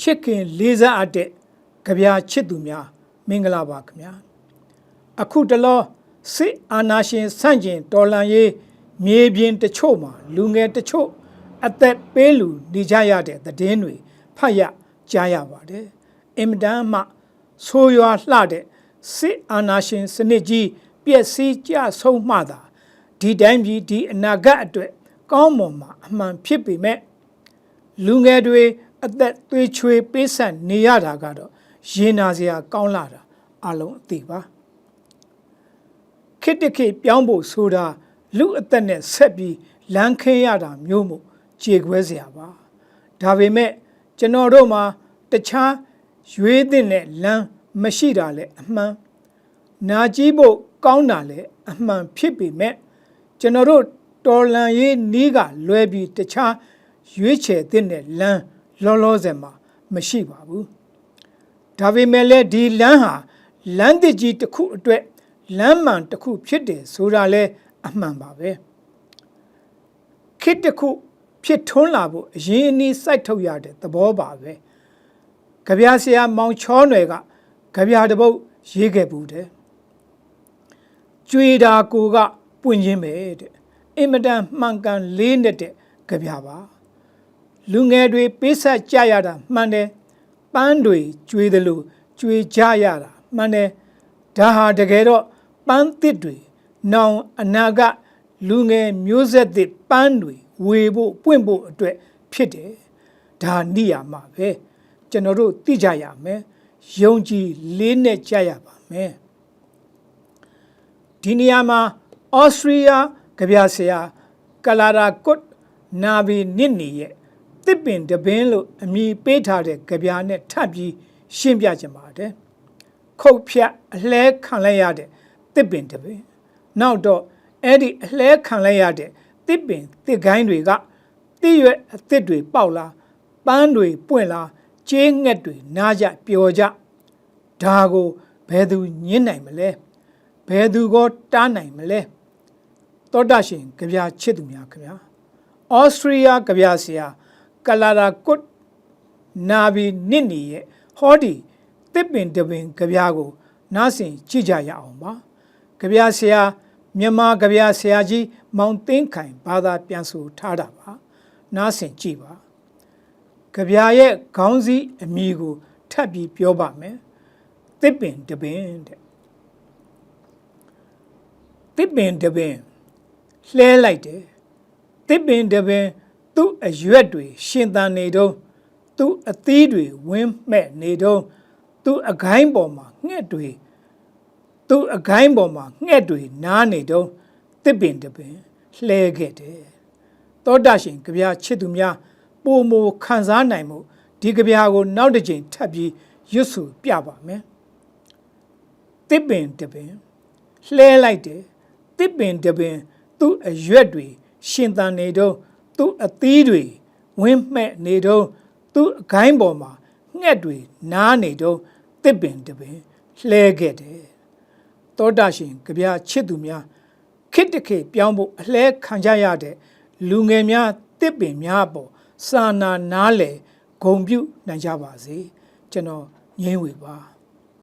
ချစ်ခင်လေးစားအပ်တဲ့ကြပြာချစ်သူများမင်္ဂလာပါခင်ဗျာအခုတလောစစ်အာဏာရှင်ဆန့်ကျင်တော်လှန်ရေးမြေပြင်တချို့မှာလူငယ်တချို့အသက်ပေးလူနေကြရတဲ့သတင်းတွေဖတ်ရကြားရပါတယ်အင်မတန်မှဆိုးရွားလှတဲ့စစ်အာဏာရှင်စနစ်ကြီးပျက်စီးကြဆုံးမှသာဒီတိုင်းပြည်ဒီအနာဂတ်အတွက်ကောင်းမွန်မှာအမှန်ဖြစ်ပေမဲ့လူငယ်တွေ အသက်သွေးချွေးပေးဆပ်နေရတာကတော့ရင်နာစရာကောင်းလာတာအလုံးအသိပါခေတ္တခေတ်ပြောင်းဖို့ဆိုတာလူအသက်နဲ့ဆက်ပြီးလမ်းခင်းရတာမျိုးမို့ကြေခွဲစရာပါဒါပေမဲ့ကျွန်တော်တို့မှာတခြားရွေးတဲ့နဲ့လမ်းမရှိတာလဲအမှန်နာကြည့်ဖို့ကောင်းတာလဲအမှန်ဖြစ်ပေမဲ့ကျွန်တော်တို့တော်လန်ရေးနီးကလွဲပြီးတခြားရွေးချယ်တဲ့နဲ့လမ်း လောလောဆယ်မှာမရှိပါဘူးဒါပေမဲ့လည်းဒီလမ်းဟာလမ်းတစ်ကြီးတစ်ခုအတွက်လမ်းမှန်တစ်ခုဖြစ်တယ်ဆိုတာလဲအမှန်ပါပဲခေတ်တစ်ခုဖြစ်ထွန်းလာဖို့အရင်အနည်းစိုက်ထုတ်ရတဲ့သဘောပါပဲကြပြဆရာမောင်ချောနယ်ကကြပြတစ်ပုတ်ရေးခဲ့ဘူးတဲ့ကျွေတာကိုကပွင့်ခြင်းပဲတဲ့အင်မတန်မှန်ကန်လေးနဲ့တဲ့ကြပြပါ လူငယ်တွေပေးဆက်ကြရတာမှန်တယ်ပန်းတွေကျွေးတယ်လို့ကျွေးကြရတာမှန်တယ်ဒါဟာတကယ်တော့ပန်းသစ်တွေနောင်အနာကလူငယ်မျိုးဆက်သစ်ပန်းတွေဝေဖို့ပွင့်ဖို့အတွက်ဖြစ်တယ်ဒါနိယာမပဲကျွန်တော်တို့သိကြရမယ်ယုံကြည်လေးနဲ့ကြရပါမယ်ဒီနေရာမှာဩစတြေးလျကြပြဆရာကလာရာကွတ်နာဘီနစ်နီရဲ့ တစ်ပင်တပင်းလို့အမည်ပေးထားတဲ့ကြပြနဲ့ထပ်ပြီးရှင်းပြကြပါတယ်ခုတ်ဖြတ်အလဲခံလိုက်ရတဲ့တစ်ပင်တပင်နောက်တော့အဲ့ဒီအလဲခံလိုက်ရတဲ့တစ်ပင်တစ်ကိုင်းတွေကတိရွက်အသစ်တွေပေါက်လာပန်းတွေပွင့်လာကျေးငှက်တွေနားကြပျော်ကြဒါကိုဘယ်သူညင်းနိုင်မလဲဘယ်သူကတားနိုင်မလဲတောတရှင်ကြပြချစ်သူများခင်ဗျာဩစတြေးလျကြပြဆရာ ကလာရာကွတ်နာဘီနစ်နီရဲ့ဟောဒီတစ်ပင်တပင်ကြပြကို နားဆင်ကြည့်ကြရအောင်ပါကြပြဆရာမြန်မာကြပြဆရာကြီးမောင်သိန်းခိုင်ဘာသာပြန်ဆိုထားတာပါနားဆင်ကြည့်ပါကြပြရဲ့ခေါင်းစည်းအမည်ကိုထပ်ပြီးပြောပါမယ်တစ်ပင်တပင်တဲ့တစ်ပင်တပင်လှဲလိုက်တယ်တစ်ပင်တပင် သူ့အရွက်တွေရှင်သန်နေတော့သူ့အသီးတွေဝင်းမဲ့နေတော့သူ့အခိုင်းပေါ်မှာငှက်တွေသူ့အခိုင်းပေါ်မှာငှက်တွေနားနေတော့တစ်ပင်တပင်လှဲခဲ့တယ်သောတာရှင်ကြပြချစ်သူများပုံမခံစားနိုင်မှုဒီကြပြကိုနောက်တစ်ချိန်ထပ်ပြီးရွတ်ဆိုပြပါမယ်တစ်ပင်တပင်လှဲလိုက်တယ်တစ်ပင်တပင်သူ့အရွက်တွေရှင်သန်နေတော့ သူ့အသီးတွေဝင်းမဲ့နေတော့သူ့အခိုင်းပေါ်မှာငှက်တွေနားနေတော့တစ်ပင်တပင်လှဲခဲ့တယ်တောတာရှင်ကြပြချစ်သူများခစ်တခေပြောင်းဖို့အလဲခံကြရတဲ့လူငယ်များတစ်ပင်များပေါ်စာနာနားလေဂုံပြုနိုင်ကြပါစေကျွန်တော်ငင်းဝေပါ